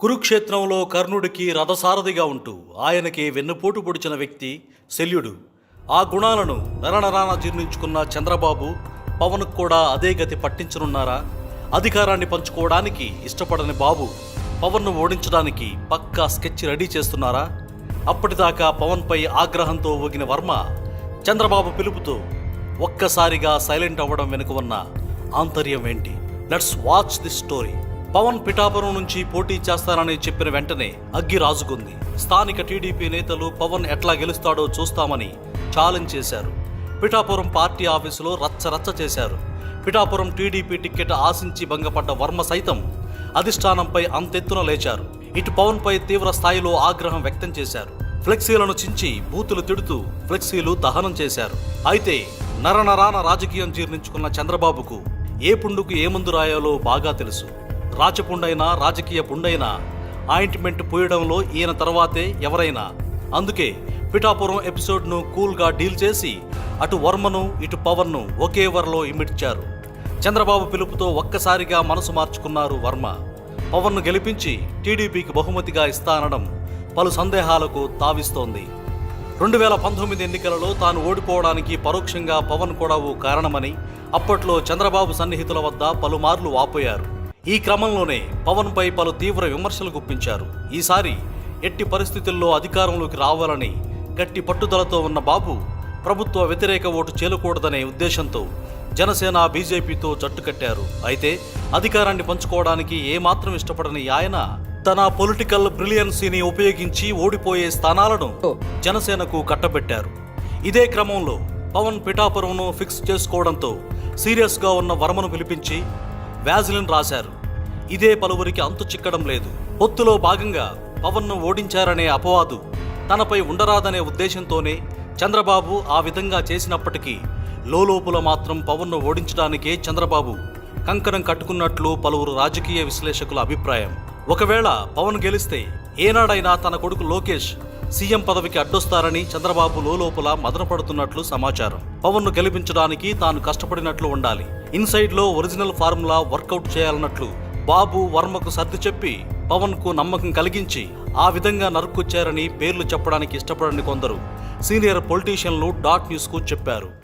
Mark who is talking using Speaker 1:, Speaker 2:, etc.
Speaker 1: కురుక్షేత్రంలో కర్ణుడికి రథసారథిగా ఉంటూ ఆయనకి వెన్నుపోటు పొడిచిన వ్యక్తి శల్యుడు. ఆ గుణాలను నరనరాన జీర్ణించుకున్న చంద్రబాబు పవన్కు కూడా అదే గతి పట్టించనున్నారా? అధికారాన్ని పంచుకోవడానికి ఇష్టపడని బాబు పవన్ను ఓడించడానికి పక్కా స్కెచ్ రెడీ చేస్తున్నారా? అప్పటిదాకా పవన్పై ఆగ్రహంతో ఊగిన వర్మ చంద్రబాబు పిలుపుతో ఒక్కసారిగా సైలెంట్ అవ్వడం వెనుక ఉన్న ఆంతర్యం ఏంటి? Let's watch the story. Pawan Pithapuram నుంచి పోటీ చేస్తానని చెప్పిన వెంటనే అగ్గి రాజుకుంది. స్థానిక టీడీపీ నేతలు పవన్ ఎట్లా గెలుస్తాడో చూస్తామని ఛాలెంజ్ చేశారు. పిఠాపురం పార్టీ ఆఫీసులో రచ్చ రచ్చ చేశారు. పిఠాపురం టీడీపీ టిక్కెట్ ఆశించి భంగపడ్డ వర్మ సైతం అధిష్టానంపై అంతెత్తున లేచారు. ఇటు పవన్ పై తీవ్ర స్థాయిలో ఆగ్రహం వ్యక్తం చేశారు. ఫ్లెక్సీలను చించి బూతులు తిడుతూ ఫ్లెక్సీలు దహనం చేశారు. అయితే నరనరాన రాజకీయం జీర్ణించుకున్న చంద్రబాబుకు ఏ పుండుకు ఏ మందు రాయాలో బాగా తెలుసు. రాచపుండైనా రాజకీయ పుండైనా ఆయింట్మెంట్ పోయడంలో ఈయన తర్వాతే ఎవరైనా. అందుకే పిఠాపురం ఎపిసోడ్ను కూల్గా డీల్ చేసి అటు వర్మను ఇటు పవన్ను ఒకే వరలో ఇమిడ్చారు. చంద్రబాబు పిలుపుతో ఒక్కసారిగా మనసు మార్చుకున్నారు వర్మ. పవన్ను గెలిపించి టీడీపీకి బహుమతిగా ఇస్తానడం పలు సందేహాలకు తావిస్తోంది. రెండు వేల పంతొమ్మిది ఎన్నికలలో తాను ఓడిపోవడానికి పరోక్షంగా పవన్ కూడా ఓ కారణమని అప్పట్లో చంద్రబాబు సన్నిహితుల వద్ద పలుమార్లు వాపోయారు. ఈ క్రమంలోనే పవన్ పై పలు తీవ్ర విమర్శలు గుప్పించారు. ఈసారి ఎట్టి పరిస్థితుల్లో అధికారంలోకి రావాలని గట్టి పట్టుదలతో ఉన్న బాబు ప్రభుత్వ వ్యతిరేక ఓటు చేలకూడదనే ఉద్దేశంతో జనసేన బీజేపీతో జట్టు కట్టారు. అయితే అధికారాన్ని పంచుకోవడానికి ఏమాత్రం ఇష్టపడని ఆయన తన పొలిటికల్ బ్రిలియన్సీని ఉపయోగించి ఓడిపోయే స్థానాలను జనసేనకు కట్టబెట్టారు. ఇదే క్రమంలో పవన్ పిఠాపురంను ఫిక్స్ చేసుకోవడంతో సీరియస్గా ఉన్న వర్మను పిలిపించి వ్యాజిలిన్ రాశారు. ఇదే పలువురికి అంతు చిక్కడం లేదు. పొత్తులో భాగంగా పవన్ను ఓడించారనే అపవాదు తనపై ఉండరాదనే ఉద్దేశంతోనే చంద్రబాబు ఆ విధంగా చేసినప్పటికీ లోలోపుల మాత్రం పవన్ను ఓడించడానికే చంద్రబాబు కంకణం కట్టుకున్నట్లు పలువురు రాజకీయ విశ్లేషకుల అభిప్రాయం. ఒకవేళ పవన్ గెలిస్తే ఏనాడైనా తన కొడుకు లోకేష్ సీఎం పదవికి అడ్డొస్తారని చంద్రబాబు లోపల మదనపడుతున్నట్లు సమాచారం. పవన్ను గెలిపించడానికి తాను కష్టపడినట్లు ఉండాలి. ఇన్సైడ్లో ఒరిజినల్ ఫార్ములా వర్కౌట్ చేయాలన్నట్లు బాబు వర్మకు సర్ది చెప్పి పవన్కు నమ్మకం కలిగించి ఆ విధంగా నరుక్కొచ్చారని పేర్లు చెప్పడానికి ఇష్టపడని కొందరు. సీనియర్ పొలిటీషియన్లు డాట్ న్యూస్కు చెప్పారు.